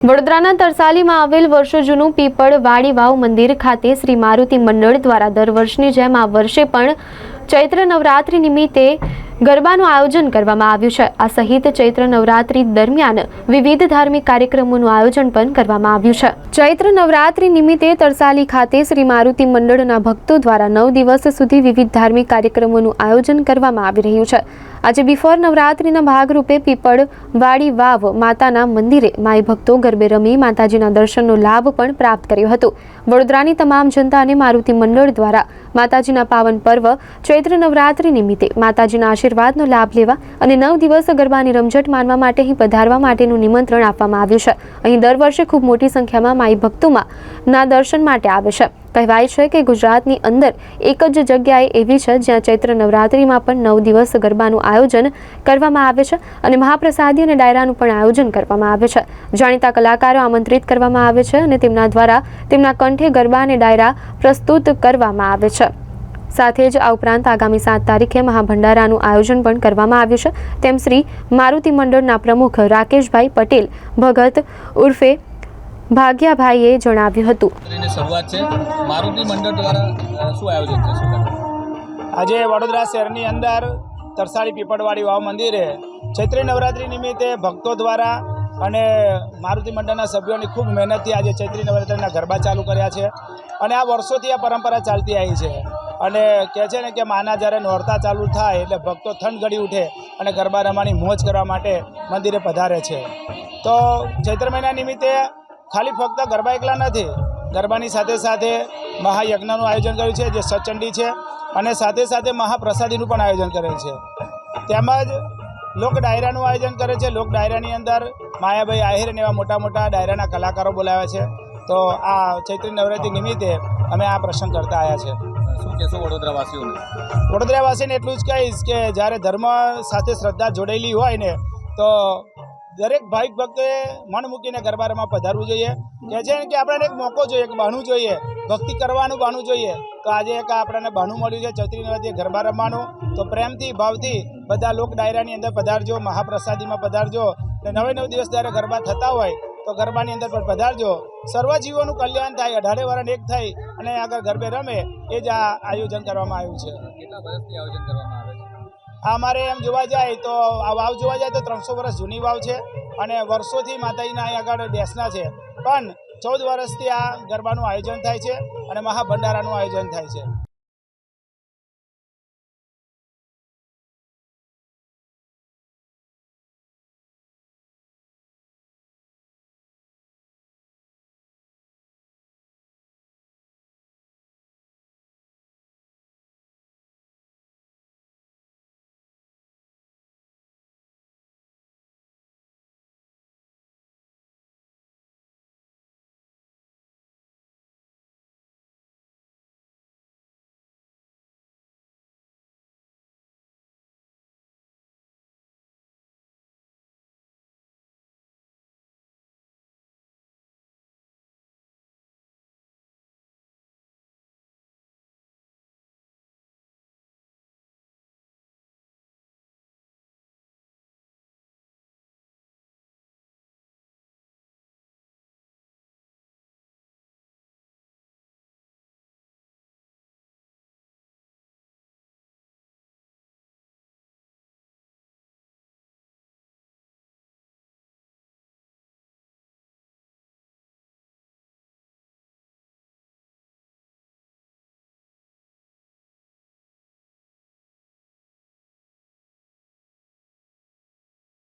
વડોદરાના તરસાલીમાં આવેલ વર્ષો જૂનું પીપળ વાડી વાવ મંદિર ખાતે શ્રી મારુતિ મંડળ દ્વારા દર વર્ષની જેમ આ વર્ષે પણ ચૈત્ર નવરાત્રિ નિમિત્તે ગરબાનું આયોજન કરવામાં આવ્યું છે. આ સહિત ચૈત્ર નવરાત્રી દરમિયાન વિવિધ ધાર્મિક કાર્યક્રમોનું આયોજન પણ કરવામાં આવ્યું છે. ચૈત્ર નવરાત્રિ નિમિત્તે તરસાલી ખાતે શ્રી મારુતિ મંડળના ભક્તો દ્વારા નવ દિવસ સુધી વિવિધ ધાર્મિક કાર્યક્રમોનું આયોજન કરવામાં આવી રહ્યું છે. આજે બિફોર નવરાત્રિના ભાગરૂપે પીપળ, વાડી વાવ, માતાના મંદિરે માય ભક્તો ગરબે રમી માતાજીના દર્શનનો લાભ પણ પ્રાપ્ત કર્યો હતો. વડોદરાની તમામ જનતાને મારુતિ મંડળ દ્વારા માતાજીના પાવન પર્વ ચૈત્ર નવરાત્રિ નિમિત્તે માતાજીના આશીર્વાદનો લાભ લેવા અને નવ દિવસ ગરબાની રમઝટ માનવા માટે અહીં પધારવા માટેનું નિમંત્રણ આપવામાં આવ્યું છે. અહીં દર વર્ષે ખૂબ મોટી સંખ્યામાં માઈ ભક્તોમાં ના દર્શન માટે આવે છે. કહેવાય છે કે ગુજરાતની અંદર એક જ જગ્યાએ એવી છે જ્યાં ચૈત્ર નવરાત્રિમાં પણ નવ દિવસ ગરબાનું આયોજન કરવામાં આવે છે અને મહાપ્રસાદી અને ડાયરાનું પણ આયોજન કરવામાં આવે છે. જાણીતા કલાકારો આમંત્રિત કરવામાં આવે છે અને તેમના દ્વારા તેમના કંઠે ગરબા અને ડાયરા પ્રસ્તુત કરવામાં આવે છે. સાથે જ આ ઉપરાંત આગામી સાત તારીખે મહાભંડારાનું આયોજન પણ કરવામાં આવ્યું છે. તેમ શ્રી મારુતિ મંડળના પ્રમુખ રાકેશભાઈ પટેલ ભગત ઉર્ફે ભાગ્યાભાઈએ જણાવ્યું હતું. શરૂઆત છે. મારુતિ મંડળ દ્વારા શું આયોજન છે? આજે વડોદરા શહેરની અંદર તરસાળી પીપળવાડી વાવ મંદિરે ચૈત્રી નવરાત્રિ નિમિત્તે ભક્તો દ્વારા અને મારુતિ મંડળના સભ્યોની ખૂબ મહેનતથી આજે ચૈત્રી નવરાત્રિના ગરબા ચાલુ કર્યા છે. અને આ વર્ષોથી આ પરંપરા ચાલતી આવી છે. અને કહે છે ને કે માના જ્યારે નોરતા ચાલુ થાય એટલે ભક્તો થંડ ગળી ઉઠે અને ગરબા રમવાની મોજ કરવા માટે મંદિરે પધારે છે. તો ચૈત્ર મહિના નિમિત્તે ખાલી ફક્ત ગરબા એકલા નથી, ગરબાની સાથે સાથે મહાયજ્ઞનું આયોજન કર્યું છે, જે સચંડી છે અને સાથે સાથે મહાપ્રસાદીનું પણ આયોજન કરેલ છે. તેમજ લોક ડાયરાનું આયોજન કરે છે, લોક ડાયરાની અંદર માયાભાઈ આહિર અને એવા મોટા મોટા ડાયરાના કલાકારો બોલાવ્યા છે. તો આ ચૈત્રી નવરાત્રિ નિમિત્તે અમે આ પ્રસંગ કરતા આવ્યા છે. વડોદરાવાસીને એટલું જ કહીશ કે જ્યારે ધર્મ સાથે શ્રદ્ધા જોડેલી હોય ને, તો દરેક ભાઈ ભક્તોએ મન મૂકીને ગરબા રમવા પધારવું જોઈએ. કે છે કે આપણને એક મોકો જોઈએ, એક બહાનું જોઈએ, ભક્તિ કરવાનું બહાનું જોઈએ, તો આજે એક આપણને બહાનું મળ્યું છે ચૈત્રી નવરાત્રિએ ગરબા રમવાનું. તો પ્રેમથી, ભાવથી બધા લોક ડાયરાની અંદર પધારજો, મહાપ્રસાદીમાં પધારજો. અને નવે નવ દિવસ જ્યારે ગરબા થતા હોય તો ગરબાની અંદર પણ પધારજો. સર્વ જીવોનું કલ્યાણ થાય અઢારે વરણ એક થઈ અને આગળ ગરબે રમે એ જ આ આયોજન કરવામાં આવ્યું છે. આ અમારે એમ જોવા જાય તો આ વાવ જોવા જાય તો ત્રણસો વર્ષ જૂની વાવ છે અને વર્ષોથી માતાજીના અહીં આગળ બેસના છે. પણ ચૌદ વર્ષથી આ ગરબાનું આયોજન થાય છે અને મહાભંડારાનું આયોજન થાય છે.